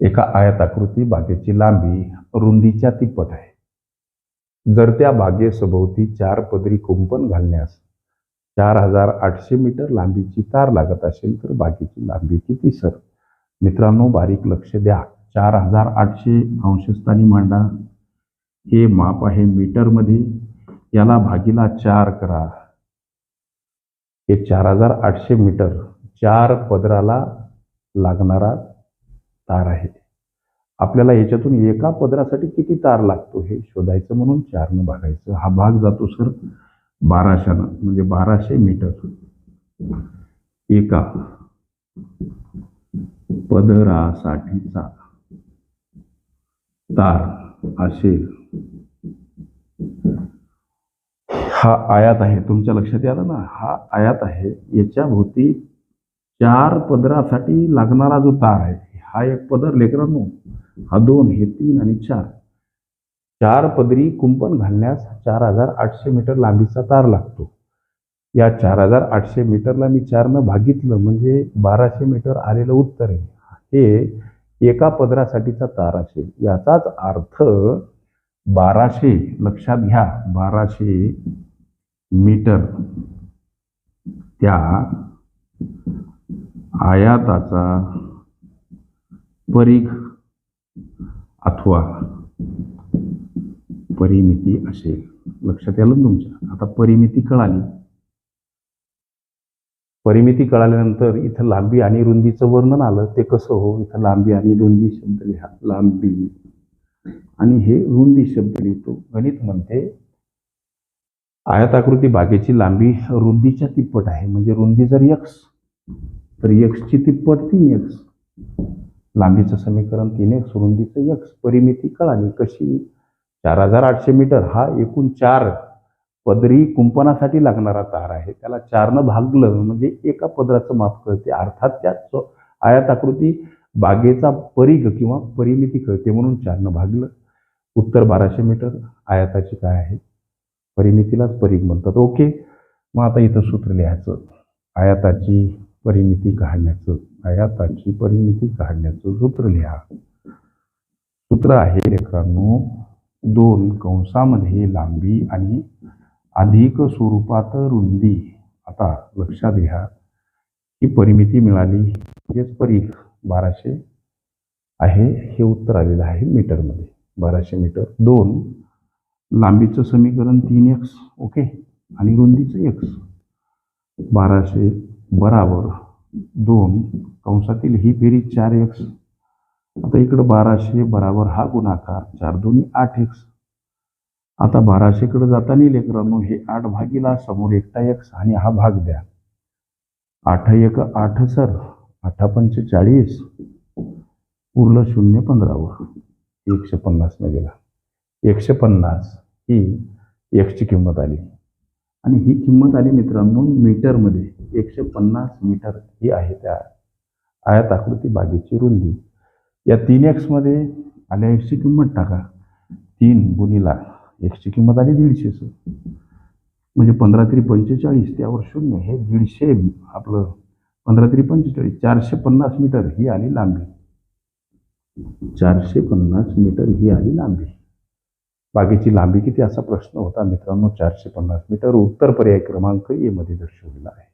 एका आयताकृती बागेची लांबी रुंदीच्या तिप्पट आहे. जर त्या बागेसभोवती चार पदरी कुंपण घालण्यास चार हजार आठशे मीटर लांबीची तार लागत असेल तर बागेची लांबी किती सर? मित्रांनो बारीक लक्ष द्या. चार हजार आठशे अंशस्थानी मांडा. हे माप आहे मीटरमध्ये. याला भागीला चार करा. हे चार हजार आठशे मीटर चार पदराला लागणारा तार आहे. आपल्याला याच्यातून एका पदरासाठी किती तार लागतो हे शोधायचं म्हणून चारनं भागायचं. हा भाग जातो सर बाराशानं म्हणजे बाराशे मीटर. एका पदरासाठीचा तार असेल. हा आयात आहे. तुमच्या लक्षात आलं ना? हा आयात आहे. याच्या भोवती चार पदरासाठी लागणारा जो तार आहे हा एक पदर लेकरांनो हा दोन हे तीन आणि चार. चार पदरी कुंपण घालण्यास चार हजार आठशे मीटर लांबीचा तार लागतो. या चार हजार आठशे मीटरला मी चारनं भागितलं म्हणजे बाराशे मीटर आलेलं उत्तर आहे. हे एका पदरासाठीचा तार असेल. याचाच अर्थ बाराशे लक्षात घ्या बाराशे मीटर त्या आयाताचा परीघ अथवा परिमिती असेल. लक्षात आलं ना तुमच्या? आता परिमिती कळाली. परिमिती कळाल्यानंतर इथं लांबी आणि रुंदीचं वर्णन आलं. ते कसं हो? इथं लांबी आणि रुंदी शब्द लिहा. लांबी. आणि हे रुंदी शब्द लिहितो. गणित म्हणते आयताकृती बागेची लांबी रुंदीच्या तिप्पट आहे. म्हणजे रुंदी जर यक्स तर एक्सची तिप्पट तीन एक्स लांबीचं समीकरण तीन एक्स रुंदीचं एक्स परिमिती कळाली कशी? चार हजार आठशे मीटर. हा एकूण चार पदरी कुंपणासाठी लागणारा तार आहे. त्याला चारनं भागलं म्हणजे एका पदराचं माप कळते. अर्थात त्या आयताकृती बागेचा परिघ किंवा परिमिती कळते म्हणून चारनं भागलं. उत्तर बाराशे मीटर. आयताची काय आहे? परिमितीलाच परिघ म्हणतात. ओके. मग आता इथं सूत्र लिहायचं. आयाताची परिमिती काढण्याचं आयाताची परिमिती काढण्याचं सूत्र लिहा. सूत्र आहे लेकरांनो दोन कंसामध्ये लांबी आणि अधिक स्वरूपात रुंदी. आता लक्षात घ्या ही परिमिती मिळाली हेच परीख बाराशे आहे हे उत्तर आलेलं आहे मीटरमध्ये. बाराशे मीटर. दोन लांबीचं समीकरण तीन एक्स ओके? आणि रुंदीचं एक्स बाराशे बराबर दोन कंसातील ही बेरीज चार एक्स आता इकडं बाराशे बराबर हा गुणाकार चार दोन्ही आठ एक्स आता बाराशेकडे जाताना लेकरांनो हे आठ भागीला समोर एकटा एक्स आणि हा भाग द्या. आठ एक आठ सर आठा पंचेचाळीस उरलं शून्य पंधरावर. एकशे पन्नासनं गेला. एकशे पन्नास ही एक्सची किंमत आली. आणि ही किंमत आली मित्रांनो मीटरमध्ये. एकशे पन्नास मीटर ही आहे त्या आयात आकृती बागेची रुंदी. या तीन एक्समध्ये आल्या एकशे किंमत टाका. तीन गुणीला एक्सची किंमत आली दीडशेच म्हणजे पंधरा तरी पंचेचाळीस त्यावर शून्य हे दीडशे आपलं पंधरा तरी पंचेचाळीस चारशे पन्नास मीटर ही आली लांबी. चारशे पन्नास मीटर ही आली लांबी. बागेची लांबी किती असा प्रश्न होता मित्रांनो चारशे पन्नास मीटर उत्तर पर्याय क्रमांक ए मध्ये दर्शवलेला आहे.